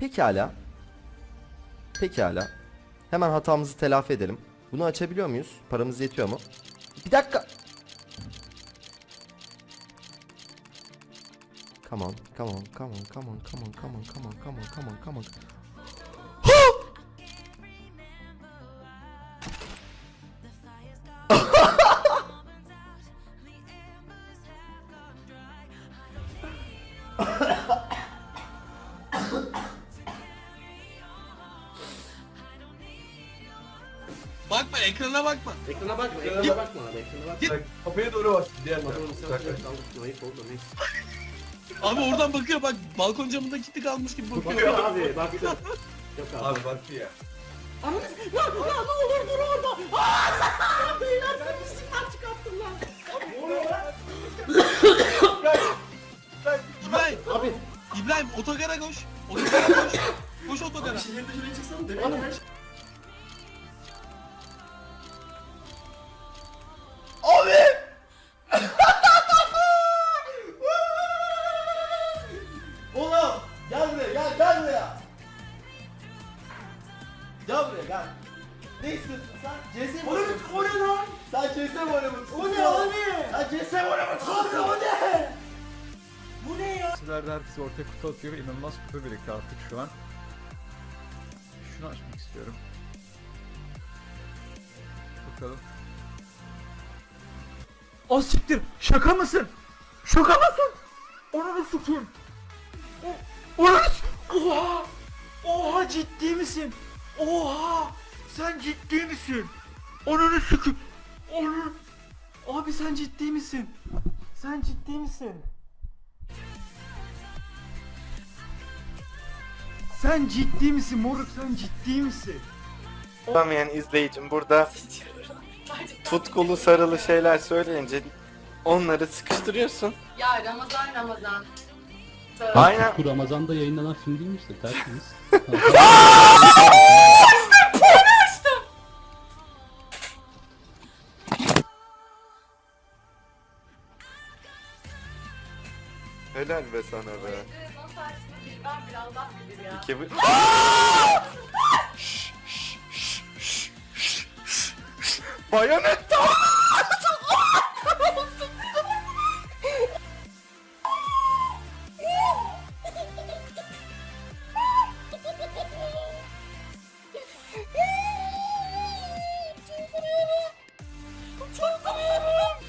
Pekala. Pekala. Hemen hatamızı telafi edelim. Bunu açabiliyor muyuz? Paramız yetiyor mu? Bir dakika. Come on, come on, come on, come on, come on, come on, come on, come on, come on, Bakma ekrana bakma. Ekrana bakma, ekrana bakma abi, ekrana bakma. Git. Kapıya doğru bak. Diğer Adamın tarafı. misafirleri kaldık, ayıp oldu neyse. Abi oradan bakıyor bak balkon camında kiti kalmış gibi bakıyor. Bakıyor abi, baktı. Yok abi. Abi baktı ya. İbrahim, oynamak? O ne o ne? Sen CS oynamak ne? Bu ne ya? Sizlerde herkes ortaya kutu atıyor. İnanılmaz kutu birikti artık şu an. Şunu açmak istiyorum. Bakalım. O siktir! Şaka mısın? Şaka mısın? Onu sikeyim? O- Onu Oha! Oha ciddi misin? Oha! Sen ciddi misin? Onu sikeyim? Abi sen ciddi misin? Sen ciddi misin? Sen ciddi misin moruk sen ciddi misin? Olamayan izleyicim burada tutkulu sarılı şeyler söyleyince onları sıkıştırıyorsun. Ya Ramazan Ramazan. Aynen. Bu Ramazan'da yayınlanan film değil mi işte tertemiz. Helal be sana be. Ben bilir ya. İki bu... Bayanetta!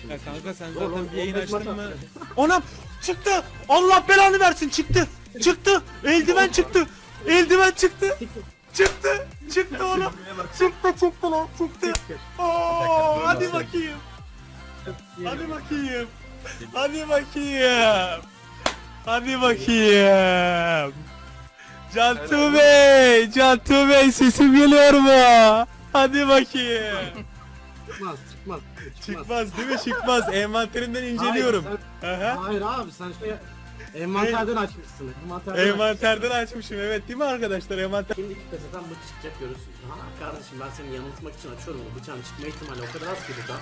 Ya kanka sen zaten bir yayın açtın mı? Onam çıktı. Allah belanı versin çıktı. Çıktı. Eldiven çıktı. Eldiven çıktı. Çıktı. Çıktı oğlum. Çıktı çıktı lan çıktı. Oo, hadi bakayım. Hadi bakayım. Hadi bakayım. Hadi bakayım. Cantu Bey, Cantu Bey sesim geliyor mu? Hadi bakayım. Çıkmaz, çıkmaz. Çıkmaz değil mi? Çıkmaz. Envanterinden inceliyorum. Hayır, Aha. hayır abi sen şey envanterden açmışsın. Envanterden açmışsın. Envanterden açmışım evet değil mi arkadaşlar? Envanter. Şimdi iki kaseten bıçak çıkacak görürsün. Ha kardeşim ben seni yanıltmak için açıyorum bu bıçağın çıkma ihtimali o kadar az ki burada.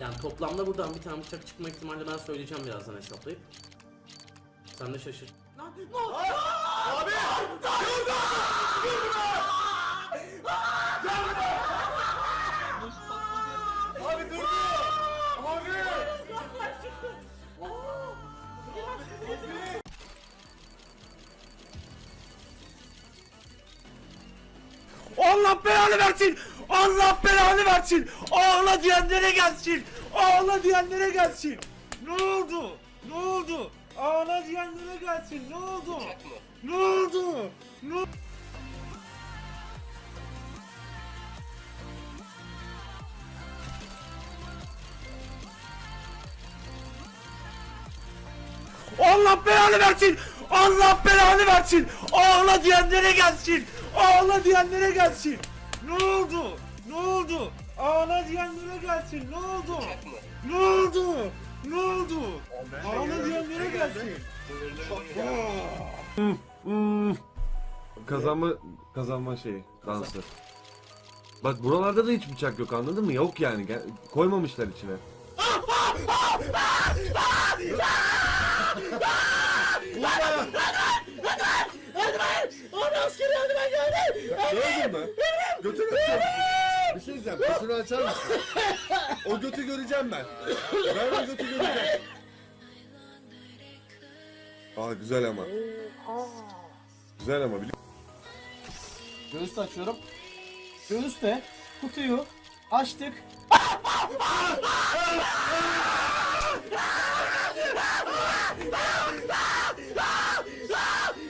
Yani toplamda buradan bir tane bıçak çıkma ihtimali ben söyleyeceğim birazdan hesaplayıp. Sen de şaşır. Abi Allah belanı versin! Allah belanı versin! Ağla diyenlere gelsin! Ağla diyenlere gelsin! Ne oldu? Ne oldu? Ağla diyenlere gelsin! Ne oldu? Ne oldu? Ne Allah belanı versin! Allah belanı versin! Ağla diyenlere gelsin! Ağla diyenlere gelsin! Ne oldu? Ne oldu? Ağla diyenlere gelsin! Ne oldu? Ne oldu? Ne oldu? Ağla diyenlere gelsin! Kazanma kazanma şeyi dansı. Bak buralarda da hiç bıçak yok anladın mı? Yok yani. Gel- Koymamışlar içine. Götünü açar mısın? O götü göreceğim ben. Ben o götü göreceğim. Aa güzel ama. Güzel ama biliyor Göğüs açıyorum. Göğüste kutuyu açtık.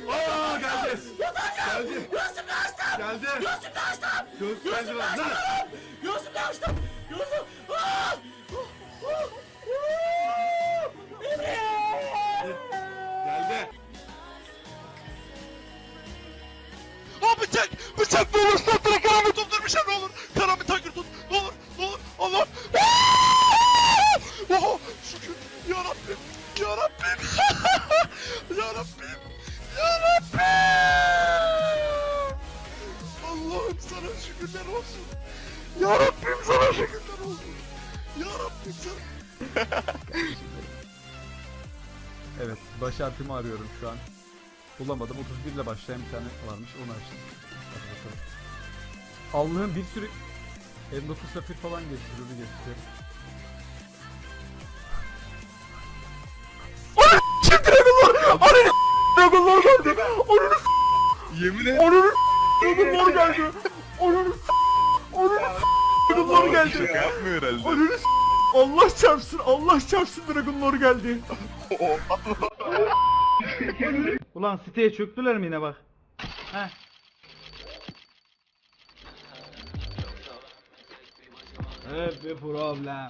Aa geldi. Geldi. Göğsümü açtım. Geldi. Göğsümü açtım. Göğüs geldi lan. Lan. Göğsümü açtım. Göğsüm. Geldi. Aa bıçak! Bıçak ne olur direkt karamı tuttur bir şey ne olur. Karamı takır tut. Ne olur ne olur. Allah. Oha şükür. Ya Rabbim. Ya Rabbim. ya Rabbim. Ya Rabbim. Allah'ım sana şükürler olsun. Ya Rabbim sana şükürler olsun. Ya Rabbim sana. Evet, baş harfimi arıyorum şu an. Bulamadım. 31 ile başlayan bir tane varmış. Onu açtım. Hadi bakalım. Allah'ın bir sürü M9 safir falan getiriyordu getiriyor. Dragonlar geldi. Onun Yemin et. onun Dragonlar geldi. Geldi. yapmıyor herhalde. Onun Allah çarpsın, Allah çarpsın Dragonlar geldi. Ulan siteye çöktüler mi yine bak? Heh. Evet bir problem.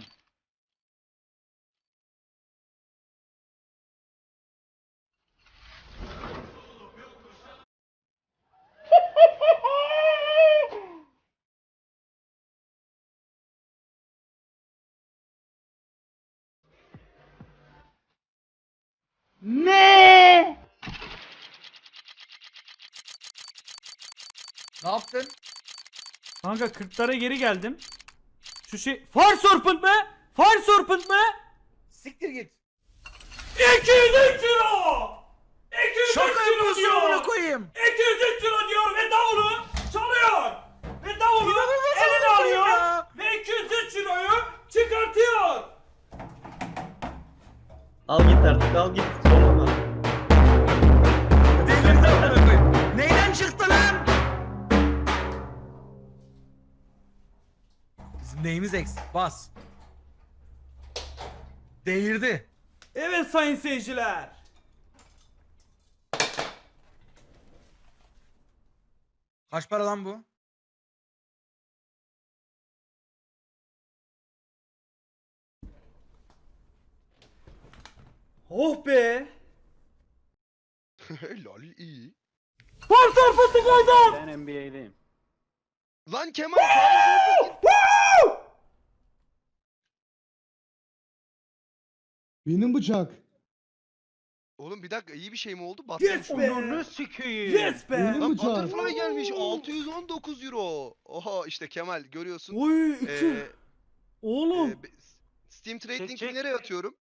Ne? Ne yaptın? Kanka 40'lara geri geldim. Şu şey... Far Serpent mı? Far Serpent mı? Siktir git. 203 euro! 203 Şaka euro yapıyorsun diyor! amına koyayım. 203 euro diyor ve davulu çalıyor! Ve davulu İnanılmaz eline amına koyayım alıyor ya. ve 203 euroyu çıkartıyor! Al git artık al git. Sorma. Delirdi amına koyayım. Neyden çıktı lan? Bizim neyimiz eksik? Bas. Delirdi. Evet sayın seyirciler. Kaç para lan bu? Oh be! Lol iyi. Serpent'ı koydum! Ben NBA'deyim. Lan Kemal Benim bıçak. Oğlum bir dakika iyi bir şey mi oldu? Yes be! sikeyim. Yes be! Benim Lan bıçak. Butterfly gelmiş 619 euro. Oha işte Kemal görüyorsun. Oy iki. Ee, Oğlum. e, be- Steam Trading'i nereye atıyorum?